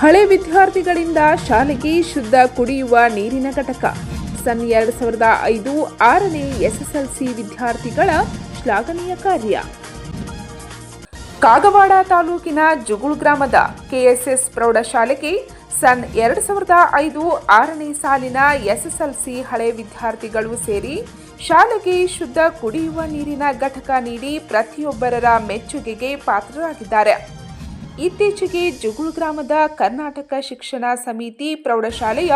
ಹಳೆ ವಿದ್ಯಾರ್ಥಿಗಳಿಂದ ಶಾಲೆಗೆ ಶುದ್ಧ ಕುಡಿಯುವ ನೀರಿನ ಘಟಕ. ಸನ್ ಎರಡು ಸಾವಿರದ ಐದು ಆರನೇ ಎಸ್ಎಸ್ಎಲ್ಸಿ ವಿದ್ಯಾರ್ಥಿಗಳ ಶ್ಲಾಘನೀಯ ಕಾರ್ಯ. ಕಾಗವಾಡ ತಾಲೂಕಿನ ಜುಗುಳ್ ಗ್ರಾಮದ ಕೆಎಸ್ಎಸ್ ಪ್ರೌಢಶಾಲೆಗೆ ಸನ್ ಎರಡು ಸಾವಿರದ ಐದು ಆರನೇ ಸಾಲಿನ ಎಸ್ಎಸ್ಎಲ್ಸಿ ಹಳೆ ವಿದ್ಯಾರ್ಥಿಗಳು ಸೇರಿ ಶಾಲೆಗೆ ಶುದ್ಧ ಕುಡಿಯುವ ನೀರಿನ ಘಟಕ ನೀಡಿ ಪ್ರತಿಯೊಬ್ಬರರ ಮೆಚ್ಚುಗೆಗೆ ಪಾತ್ರರಾಗಿದ್ದಾರೆ. ಇತ್ತೀಚೆಗೆ ಜುಗುಳು ಗ್ರಾಮದ ಕರ್ನಾಟಕ ಶಿಕ್ಷಣ ಸಮಿತಿ ಪ್ರೌಢಶಾಲೆಯ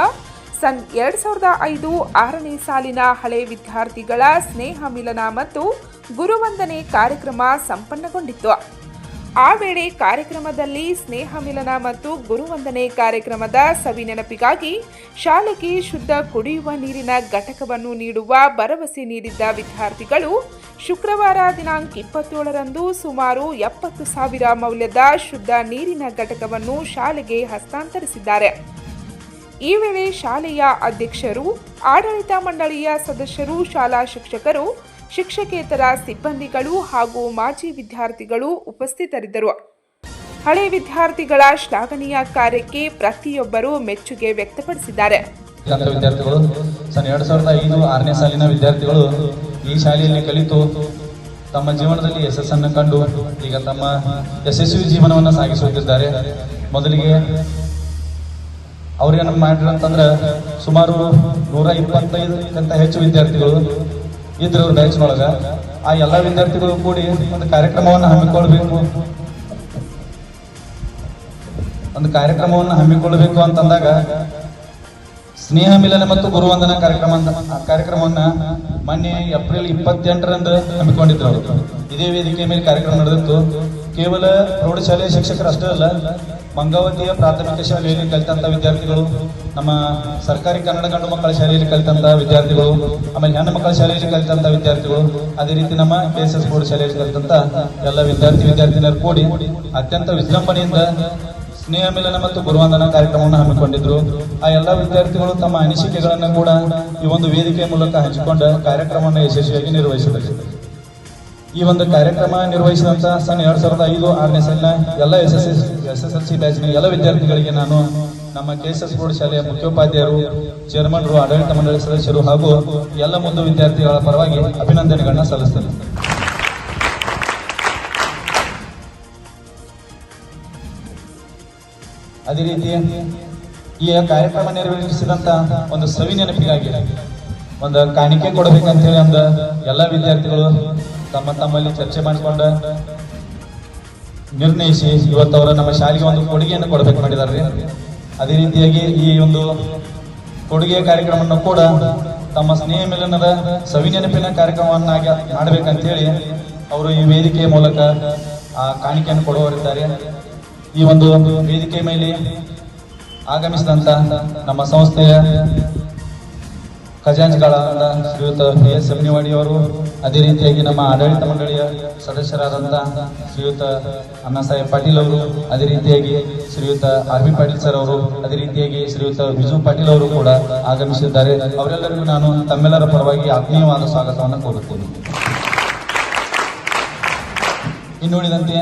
ಸನ್ ಎರಡು ಸಾವಿರದ ಐದು ಆರನೇ ಸಾಲಿನ ಹಳೆ ವಿದ್ಯಾರ್ಥಿಗಳ ಸ್ನೇಹ ಮಿಲನ ಮತ್ತು ಗುರುವಂದನೆ ಕಾರ್ಯಕ್ರಮ ಸಂಪನ್ನಗೊಂಡಿತ್ತು. ಆ ವೇಳೆ ಕಾರ್ಯಕ್ರಮದಲ್ಲಿ ಸ್ನೇಹ ಮಿಲನ ಮತ್ತು ಗುರುವಂದನೆ ಕಾರ್ಯಕ್ರಮದ ಸವಿನೆನಪಿಗಾಗಿ ಶಾಲೆಗೆ ಶುದ್ಧ ಕುಡಿಯುವ ನೀರಿನ ಘಟಕವನ್ನು ನೀಡುವ ಭರವಸೆ ನೀಡಿದ್ದ ವಿದ್ಯಾರ್ಥಿಗಳು ಶುಕ್ರವಾರ ದಿನಾಂಕ ಇಪ್ಪತ್ತೇಳರಂದು ಸುಮಾರು ಎಪ್ಪತ್ತು ಸಾವಿರ ಮೌಲ್ಯದ ಶುದ್ಧ ನೀರಿನ ಘಟಕವನ್ನು ಶಾಲೆಗೆ ಹಸ್ತಾಂತರಿಸಿದ್ದಾರೆ. ಈ ವೇಳೆ ಶಾಲೆಯ ಅಧ್ಯಕ್ಷರು, ಆಡಳಿತ ಮಂಡಳಿಯ ಸದಸ್ಯರು, ಶಾಲಾ ಶಿಕ್ಷಕರು ಶಿಕ್ಷಕೇತರ ಸಿಬ್ಬಂದಿಗಳು ಹಾಗೂ ಮಾಜಿ ವಿದ್ಯಾರ್ಥಿಗಳು ಉಪಸ್ಥಿತರಿದ್ದರು. ಹಳೆ ವಿದ್ಯಾರ್ಥಿಗಳ ಶ್ಲಾಘನೀಯ ಕಾರ್ಯಕ್ಕೆ ಪ್ರತಿಯೊಬ್ಬರು ಮೆಚ್ಚುಗೆ ವ್ಯಕ್ತಪಡಿಸಿದ್ದಾರೆ. ವಿದ್ಯಾರ್ಥಿಗಳು, ಸನ್ ಎರಡು ಸಾವಿರದ ಐದು ಆರನೇ ಸಾಲಿನ ವಿದ್ಯಾರ್ಥಿಗಳು ಈ ಶಾಲೆಯಲ್ಲಿ ಕಲಿತು ತಮ್ಮ ಜೀವನದಲ್ಲಿ ಯಶಸ್ಸನ್ನು ಕಂಡು ಈಗ ತಮ್ಮ ಯಶಸ್ವಿ ಜೀವನವನ್ನು ಸಾಗಿಸುತ್ತಿದ್ದಾರೆ. ಮೊದಲಿಗೆ ಅವ್ರೇನು ಮಾಡಿರಂತಂದ್ರೆ ಸುಮಾರು ನೂರ ಇಪ್ಪತ್ತೈದಕ್ಕಿಂತ ಹೆಚ್ಚು ವಿದ್ಯಾರ್ಥಿಗಳು ಇದ್ರು ಬ್ಯಾಚ್ ಒಳಗ. ಆ ಎಲ್ಲ ವಿದ್ಯಾರ್ಥಿಗಳು ಕೂಡಿ ಒಂದು ಕಾರ್ಯಕ್ರಮವನ್ನು ಹಮ್ಮಿಕೊಳ್ಬೇಕು. ಒಂದು ಕಾರ್ಯಕ್ರಮವನ್ನು ಹಮ್ಮಿಕೊಳ್ಳಬೇಕು ಅಂತಂದಾಗ ಸ್ನೇಹ ಮಿಲನ ಮತ್ತು ಗುರುವಂದನ ಕಾರ್ಯಕ್ರಮ ಅಂತ ಆ ಕಾರ್ಯಕ್ರಮವನ್ನ ಮೊನ್ನೆ ಏಪ್ರಿಲ್ ಇಪ್ಪತ್ತೆಂಟರಂದು ಹಮ್ಮಿಕೊಂಡಿದ್ರು ಅವರು. ಇದೇ ವೇದಿಕೆ ಮೇಲೆ ಕಾರ್ಯಕ್ರಮ ನಡೆದಿತ್ತು. ಕೇವಲ ಪ್ರೌಢಶಾಲೆಯ ಶಿಕ್ಷಕರು ಅಷ್ಟೇ ಅಲ್ಲ ಮಂಗಾವತಿಯ ಪ್ರಾಥಮಿಕ ಶಾಲೆಯಲ್ಲಿ ಕಲಿತಂತ ವಿದ್ಯಾರ್ಥಿಗಳು, ನಮ್ಮ ಸರ್ಕಾರಿ ಕನ್ನಡ ಗಂಡು ಮಕ್ಕಳ ಶಾಲೆಯಲ್ಲಿ ಕಲಿತಂತ ವಿದ್ಯಾರ್ಥಿಗಳು, ಆಮೇಲೆ ಹೆಣ್ಣು ಮಕ್ಕಳ ಶಾಲೆಯಲ್ಲಿ ಕಲಿತಂತ ವಿದ್ಯಾರ್ಥಿಗಳು, ಅದೇ ರೀತಿ ನಮ್ಮ ಕೆ ಎಸ್ ಎಸ್ ಪ್ರೌಢಶಾಲೆಯಲ್ಲಿ ಕಲಿತಂತ ಎಲ್ಲ ವಿದ್ಯಾರ್ಥಿ ವಿದ್ಯಾರ್ಥಿನಿಯರು ಕೂಡಿ ಅತ್ಯಂತ ವಿಜೃಂಭಣೆಯಿಂದ ಸ್ನೇಹ ಮಿಲನ ಮತ್ತು ಗುರುವಂದನ ಕಾರ್ಯಕ್ರಮವನ್ನು ಹಮ್ಮಿಕೊಂಡಿದ್ರು. ಆ ಎಲ್ಲ ವಿದ್ಯಾರ್ಥಿಗಳು ತಮ್ಮ ಅನಿಸಿಕೆಗಳನ್ನು ಕೂಡ ಈ ಒಂದು ವೇದಿಕೆ ಮೂಲಕ ಹಂಚಿಕೊಂಡ ಕಾರ್ಯಕ್ರಮವನ್ನು ಯಶಸ್ವಿಯಾಗಿ ನಿರ್ವಹಿಸಿದರು. ಈ ಒಂದು ಕಾರ್ಯಕ್ರಮ ನಿರ್ವಹಿಸಿದಂತ ಸಣ್ಣ ಎರಡ್ ಸಾವಿರದ ಐದು ಆರನೇ ಸಾಲಿನ ಎಲ್ಲ S S S S S L C ಬ್ಯಾಚ್ನ ಎಲ್ಲ ವಿದ್ಯಾರ್ಥಿಗಳಿಗೆ ನಾನು ನಮ್ಮ ಕೆ ಎಸ್ ಎಸ್ ಬೋರ್ಡ್ ಶಾಲೆಯ ಮುಖ್ಯೋಪಾಧ್ಯಾಯರು, ಚೇರ್ಮನ್ರು, ಆಡಳಿತ ಮಂಡಳಿ ಸದಸ್ಯರು ಹಾಗೂ ಎಲ್ಲ ಮುಂದೆ ವಿದ್ಯಾರ್ಥಿಗಳ ಪರವಾಗಿ ಅಭಿನಂದನೆಗಳನ್ನ ಸಲ್ಲಿಸ್ತೇನೆ. ಅದೇ ರೀತಿ ಈ ಕಾರ್ಯಕ್ರಮ ನಿರ್ವಹಿಸಿದಂಥ ಒಂದು ಸವಿ ನೆನಪಿಗಾಗಿ ಒಂದು ಕಾಣಿಕೆ ಕೊಡಬೇಕಂತ ಹೇಳಿ ಅಂದ ಎಲ್ಲ ವಿದ್ಯಾರ್ಥಿಗಳು ತಮ್ಮ ತಮ್ಮಲ್ಲಿ ಚರ್ಚೆ ಮಾಡಿಕೊಂಡ ನಿರ್ಣಯಿಸಿ ಇವತ್ತು ಅವರ ನಮ್ಮ ಶಾಲೆಗೆ ಒಂದು ಕೊಡುಗೆಯನ್ನು ಕೊಡಬೇಕು ಮಾಡಿದ್ದಾರೆ. ಅದೇ ರೀತಿಯಾಗಿ ಈ ಒಂದು ಕೊಡುಗೆ ಕಾರ್ಯಕ್ರಮವನ್ನು ಕೂಡ ತಮ್ಮ ಸ್ನೇಹ ಮಿಲನದ ಸವಿನೆನಪಿನ ಕಾರ್ಯಕ್ರಮವನ್ನಾಗಿ ಮಾಡಬೇಕಂತೇಳಿ ಅವರು ಈ ವೇದಿಕೆಯ ಮೂಲಕ ಆ ಕಾಣಿಕೆಯನ್ನು ಕೊಡುವವರಿದ್ದಾರೆ. ಈ ಒಂದು ವೇದಿಕೆ ಮೇಲೆ ಆಗಮಿಸಿದಂತಹ ನಮ್ಮ ಸಂಸ್ಥೆಯ ಖಜಾಂಚಿಗಳಾದ ಶ್ರೀಯುತ ಕೆ ಎಸ್ ಅವರು ಅದೇ ರೀತಿಯಾಗಿ ನಮ್ಮ ಆಡಳಿತ ಮಂಡಳಿಯ ಸದಸ್ಯರಾದಂಥ ಶ್ರೀಯುತ ಅಣ್ಣಾಸಾಹೇಬ್ ಪಾಟೀಲ್ ಅವರು, ಅದೇ ರೀತಿಯಾಗಿ ಶ್ರೀಯುತ ಆರ್ ಬಿ ಪಾಟೀಲ್ ಸರ್ ಅವರು, ಅದೇ ರೀತಿಯಾಗಿ ಶ್ರೀಯುತ ವಿಜು ಪಾಟೀಲ್ ಅವರು ಕೂಡ ಆಗಮಿಸಿದ್ದಾರೆ. ಅವರೆಲ್ಲರಿಗೂ ನಾನು ತಮ್ಮೆಲ್ಲರ ಪರವಾಗಿ ಆತ್ಮೀಯವಾದ ಸ್ವಾಗತವನ್ನು ಕೋರುತ್ತೇನೆ. ಇನ್ನುಳಿದಂತೆ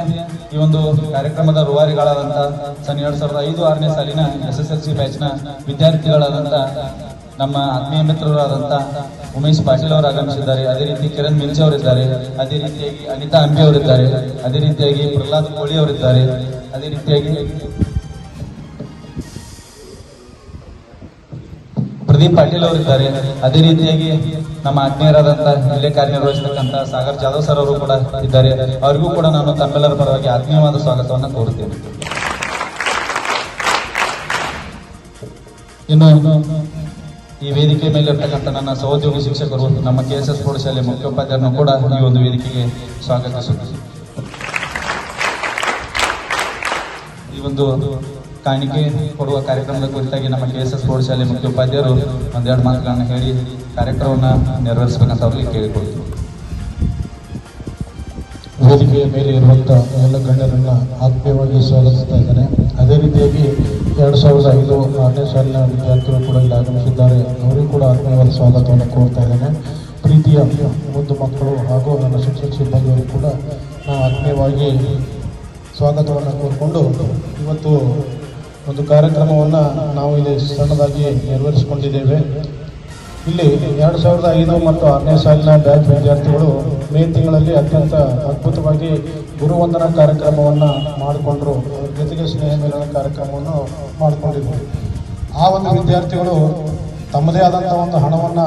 ಈ ಒಂದು ಕಾರ್ಯಕ್ರಮದ ರೂವಾರಿಗಳಾದಂಥ ಸನ್ ಎರಡು ಸಾವಿರದ ಐದು ಆರನೇ ಸಾಲಿನ ಎಸ್ ಎಸ್ ಎಲ್ ಸಿ ಬ್ಯಾಚ್ನ ವಿದ್ಯಾರ್ಥಿಗಳಾದಂಥ ನಮ್ಮ ಆತ್ಮೀಯ ಮಿತ್ರರಾದಂಥ ಉಮೇಶ್ ಪಾಟೀಲ್ ಅವರು ಆಗಮಿಸಿದ್ದಾರೆ. ಅದೇ ರೀತಿ ಕಿರಣ್ ಮಿಂಚೆ ಅವರಿದ್ದಾರೆ ಅದೇ ರೀತಿಯಾಗಿ ಅನಿತಾ ಅಂಬಿ ಅವರಿದ್ದಾರೆ ಅದೇ ರೀತಿಯಾಗಿ ಪ್ರಹ್ಲಾದ್ ಕೋಳಿ ಅವರಿದ್ದಾರೆ ಅದೇ ರೀತಿಯಾಗಿ ಪ್ರದೀಪ್ ಪಾಟೀಲ್ ಅವರಿದ್ದಾರೆ ಅದೇ ರೀತಿಯಾಗಿ ನಮ್ಮ ಆತ್ಮೀಯರಾದಂತಹ ಇಲ್ಲೇ ಕಾರ್ಯನಿರ್ವಹಿಸತಕ್ಕಂತ ಸಾಗರ್ ಜಾಧವ್ ಸರ್ ಅವರು ಕೂಡ ಇದ್ದಾರೆ. ಅವರಿಗೂ ಕೂಡ ನಾನು ತಮ್ಮೆಲ್ಲರ ಪರವಾಗಿ ಆತ್ಮೀಯವಾದ ಸ್ವಾಗತವನ್ನು ಕೋರುತ್ತೇನೆ. ಇನ್ನು ಈ ವೇದಿಕೆ ಮೇಲೆ ಇರ್ತಕ್ಕಂಥ ನನ್ನ ಸಹೋದ್ಯೋಗಿ ಶಿಕ್ಷಕರು ನಮ್ಮ ಕೆ ಎಸ್ ಎಸ್ ಪ್ರೌಢಶಾಲೆ ಮುಖ್ಯೋಪಾಧ್ಯಾಯರನ್ನು ಕೂಡ ಈ ಒಂದು ವೇದಿಕೆಗೆ ಸ್ವಾಗತಿಸುತ್ತೇನೆ ಈ ಒಂದು ಕಾಣಿಕೆ ಕೊಡುವ ಕಾರ್ಯಕ್ರಮದ ಕುರಿತಾಗಿ ನಮ್ಮ ಕೆ ಎಸ್ ಎಸ್ ಪ್ರೌಢಶಾಲೆ ಮುಖ್ಯೋಪಾಧ್ಯಾಯರು ಒಂದೆರಡು ಮಾತುಗಳನ್ನು ಹೇಳಿ, ಕಾರ್ಯಕ್ರಮವನ್ನು ನೆರವೇರಿಸಬೇಕಂತ ಅವರಿಗೆ ಕೇಳಿಕೊಳ್ತೀವಿ ವೇದಿಕೆಯ ಮೇಲೆ ಇರುವಂತಹ ಎಲ್ಲ ಗಣ್ಯರನ್ನ ಆತ್ಮೀಯವಾಗಿ ಸ್ವಾಗತಿಸ್ತಾ ಇದ್ದಾರೆ ಅದೇ ರೀತಿಯಾಗಿ ಎರಡು ಸಾವಿರದ ಐದು ಆರನೇ ಸಾಲಿನ ವಿದ್ಯಾರ್ಥಿಗಳು ಕೂಡ ಇಲ್ಲಿ ಆಗಮಿಸಿದ್ದಾರೆ. ಅವರಿಗೂ ಕೂಡ ಆತ್ಮೀಯವಾದ ಸ್ವಾಗತವನ್ನು ಕೋರ್ತಾ ಇದ್ದೇನೆ. ಪ್ರೀತಿಯ ಒಂದು ಮಕ್ಕಳು ಹಾಗೂ ನನ್ನ ಶಿಕ್ಷಕ ಸಿಬ್ಬಂದಿಯವರು ಕೂಡ ನಾವು ಆತ್ಮೀಯವಾಗಿ ಸ್ವಾಗತವನ್ನು ಕೋರಿಕೊಂಡು ಇವತ್ತು ಒಂದು ಕಾರ್ಯಕ್ರಮವನ್ನು ನಾವು ಇಲ್ಲಿ ಸಣ್ಣದಾಗಿ ನೆರವೇರಿಸಿಕೊಂಡಿದ್ದೇವೆ. ಇಲ್ಲಿ ಎರಡು ಸಾವಿರದ ಐದು ಮತ್ತು ಆರನೇ ಸಾಲಿನ ಬ್ಯಾಚ್ ವಿದ್ಯಾರ್ಥಿಗಳು ಮೇ ತಿಂಗಳಲ್ಲಿ ಅತ್ಯಂತ ಅದ್ಭುತವಾಗಿ ಗುರುವಂದನಾ ಕಾರ್ಯಕ್ರಮವನ್ನು ಮಾಡಿಕೊಂಡ್ರು. ಅವರ ಜೊತೆಗೆ ಸ್ನೇಹ ಮಿಲನ ಕಾರ್ಯಕ್ರಮವನ್ನು ಮಾಡಿಕೊಂಡಿದ್ದರು ಆ ಒಂದು ವಿದ್ಯಾರ್ಥಿಗಳು ತಮ್ಮದೇ ಆದಂಥ ಒಂದು ಹಣವನ್ನು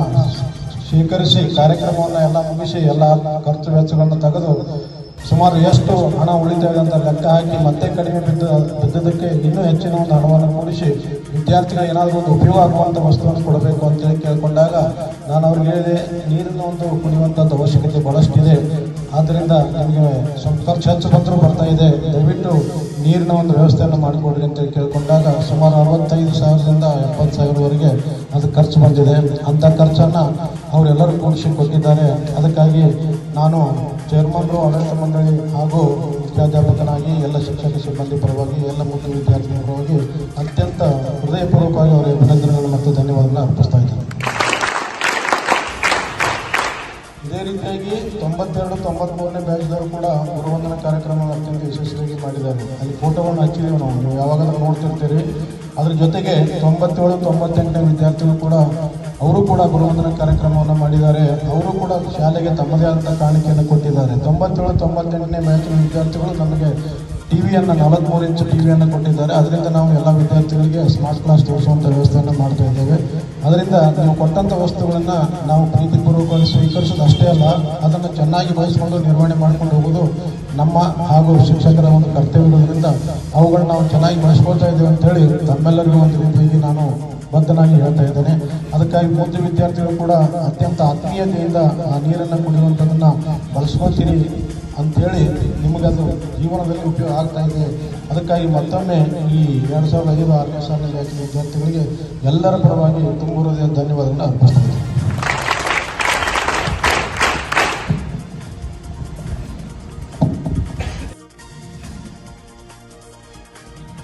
ಸ್ವೀಕರಿಸಿ ಕಾರ್ಯಕ್ರಮವನ್ನು ಎಲ್ಲ ಮುಗಿಸಿ ಎಲ್ಲ ಖರ್ಚು ವೆಚ್ಚಗಳನ್ನು ತೆಗೆದು ಸುಮಾರು ಎಷ್ಟು ಹಣ ಉಳಿತೇವೆ ಅಂತ ಲೆಕ್ಕ ಹಾಕಿ ಮತ್ತೆ ಕಡಿಮೆ ಬಿದ್ದ ಬಿದ್ದದಕ್ಕೆ ಇನ್ನೂ ಹೆಚ್ಚಿನ ಒಂದು ಹಣವನ್ನು ಕೂಡಿಸಿ ವಿದ್ಯಾರ್ಥಿಗಳಿಗೆ ಏನಾದರೂ ಒಂದು ಉಪಯೋಗ ಆಗುವಂಥ ವಸ್ತುವನ್ನು ಕೊಡಬೇಕು ಅಂತೇಳಿ ಕೇಳಿಕೊಂಡಾಗ ನಾನು ಅವ್ರಿಗೆ ಹೇಳಿದೆ, ನೀರಿನ ಒಂದು ಕುಡಿಯುವಂಥದ್ದು ಅವಶ್ಯಕತೆ ಬಹಳಷ್ಟಿದೆ. ಆದ್ದರಿಂದ ನಿಮಗೆ ಸ್ವಲ್ಪ ಖರ್ಚು ಹೆಚ್ಚು ಬಂದರೂ ಬರ್ತಾ ಇದೆ. ದಯವಿಟ್ಟು ನೀರಿನ ಒಂದು ವ್ಯವಸ್ಥೆಯನ್ನು ಮಾಡಿಕೊಡ್ರಿ ಅಂತ ಕೇಳಿಕೊಂಡಾಗ ಸುಮಾರು ಅರವತ್ತೈದು ಸಾವಿರದಿಂದ ಎಪ್ಪತ್ತು ಸಾವಿರವರೆಗೆ ಅದು ಖರ್ಚು ಬಂದಿದೆ. ಅಂಥ ಖರ್ಚನ್ನು ಅವರೆಲ್ಲರೂ ಕೂಡಿಸಿ ಕೊಟ್ಟಿದ್ದಾರೆ. ಅದಕ್ಕಾಗಿ ನಾನು ಚೇರ್ಮನ್ರು, ಆಡಳಿತ ಮಂಡಳಿ ಹಾಗೂ ಮುಖ್ಯಾಧ್ಯಾಪಕನಾಗಿ ಎಲ್ಲ ಶಿಕ್ಷಕ ಸಿಬ್ಬಂದಿ ಪರವಾಗಿ, ಎಲ್ಲ ಮುಖ್ಯ ವಿದ್ಯಾರ್ಥಿಗಳ ಪರವಾಗಿ ಅತ್ಯಂತ ತೊಂಬತ್ತೆರಡು ತೊಂಬತ್ಮೂರನೇ ಬ್ಯಾಚ್ದವರು ಕೂಡ ಗುರುವಂದನ ಕಾರ್ಯಕ್ರಮ ಅತ್ಯಂತ ಯಶಸ್ವಿಯಾಗಿ ಮಾಡಿದ್ದಾರೆ. ಅಲ್ಲಿ ಫೋಟೋವನ್ನು ಹಚ್ಚಿದ್ದೀವಿ ನಾವು. ನೀವು ಯಾವಾಗಾದ್ರೂ ನೋಡ್ತಿರ್ತೀರಿ. ಅದ್ರ ಜೊತೆಗೆ ತೊಂಬತ್ತೇಳು ತೊಂಬತ್ತೆಂಟನೇ ವಿದ್ಯಾರ್ಥಿಗಳು ಕೂಡ ಅವರು ಕೂಡ ಗುರುವಂದನ ಕಾರ್ಯಕ್ರಮವನ್ನು ಮಾಡಿದ್ದಾರೆ. ಅವರು ಕೂಡ ಶಾಲೆಗೆ ತಮ್ಮದೇ ಆದಂಥ ಕಾಣಿಕೆಯನ್ನು ಕೊಟ್ಟಿದ್ದಾರೆ. ತೊಂಬತ್ತೇಳು ತೊಂಬತ್ತೆಂಟನೇ ಬ್ಯಾಚಿನ ವಿದ್ಯಾರ್ಥಿಗಳು ನಮಗೆ ಟಿವಿಯನ್ನು ನಲವತ್ತ್ಮೂರು ಇಂಚು ಟಿವಿಯನ್ನು ಕೊಟ್ಟಿದ್ದಾರೆ. ಅದರಿಂದ ನಾವು ಎಲ್ಲ ವಿದ್ಯಾರ್ಥಿಗಳಿಗೆ ಸ್ಮಾರ್ಟ್ ಕ್ಲಾಸ್ ತೋರಿಸುವಂಥ ವ್ಯವಸ್ಥೆಯನ್ನು ಮಾಡ್ತಾ ಇದ್ದೇವೆ. ಅದರಿಂದ ನೀವು ಕೊಟ್ಟಂಥ ವಸ್ತುಗಳನ್ನು ನಾವು ಪ್ರೀತಿಪೂರ್ವಕವಾಗಿ ಸ್ವೀಕರಿಸೋದು ಅಷ್ಟೇ ಅಲ್ಲ, ಅದನ್ನು ಚೆನ್ನಾಗಿ ಬಳಸಿಕೊಂಡು ನಿರ್ವಹಣೆ ಮಾಡ್ಕೊಂಡು ಹೋಗೋದು ನಮ್ಮ ಹಾಗೂ ಶಿಕ್ಷಕರ ಒಂದು ಕರ್ತವ್ಯಗಳಿಂದ. ಅವುಗಳನ್ನ ನಾವು ಚೆನ್ನಾಗಿ ಬಳಸ್ಕೊಳ್ತಾ ಇದ್ದೇವೆ ಅಂತೇಳಿ ತಮ್ಮೆಲ್ಲರಿಗೂ ಒಂದು ರೀತಿಯಾಗಿ ನಾನು ಬದ್ಧನಾಗಿ ಹೇಳ್ತಾ ಇದ್ದೇನೆ. ಅದಕ್ಕಾಗಿ ಮೂರ್ತಿ ವಿದ್ಯಾರ್ಥಿಗಳು ಕೂಡ ಅತ್ಯಂತ ಆತ್ಮೀಯತೆಯಿಂದ ಆ ನೀರನ್ನು ಕುಡಿಯುವಂಥದ್ದನ್ನು ಬಳಸ್ಕೊಳ್ತೀನಿ ಅಂಥೇಳಿ ನಿಮಗದು ಜೀವನದಲ್ಲಿ ಉಪಯೋಗ ಆಗ್ತಾ ಇದೆ. ಅದಕ್ಕಾಗಿ ಮತ್ತೊಮ್ಮೆ ಈ ಎರಡು ಸಾವಿರದ ಐದು ಆರನೇ ಸಾಲಿನ ಬ್ಯಾಚಿನ ವಿದ್ಯಾರ್ಥಿಗಳಿಗೆ ಎಲ್ಲರ ಪರವಾಗಿ ತುಂಬ ಧನ್ಯವಾದಗಳನ್ನು ಅರ್ಪಿಸ್ತಾ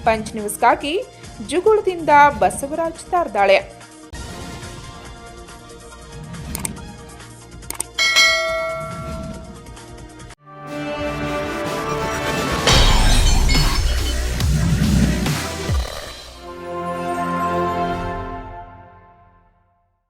ಪಂಚ್ ನ್ಯೂಸ್ಗಾಗಿ ಜುಗುಳದಿಂದ ಬಸವರಾಜ್ ತಾರ್ದಾಳೆ.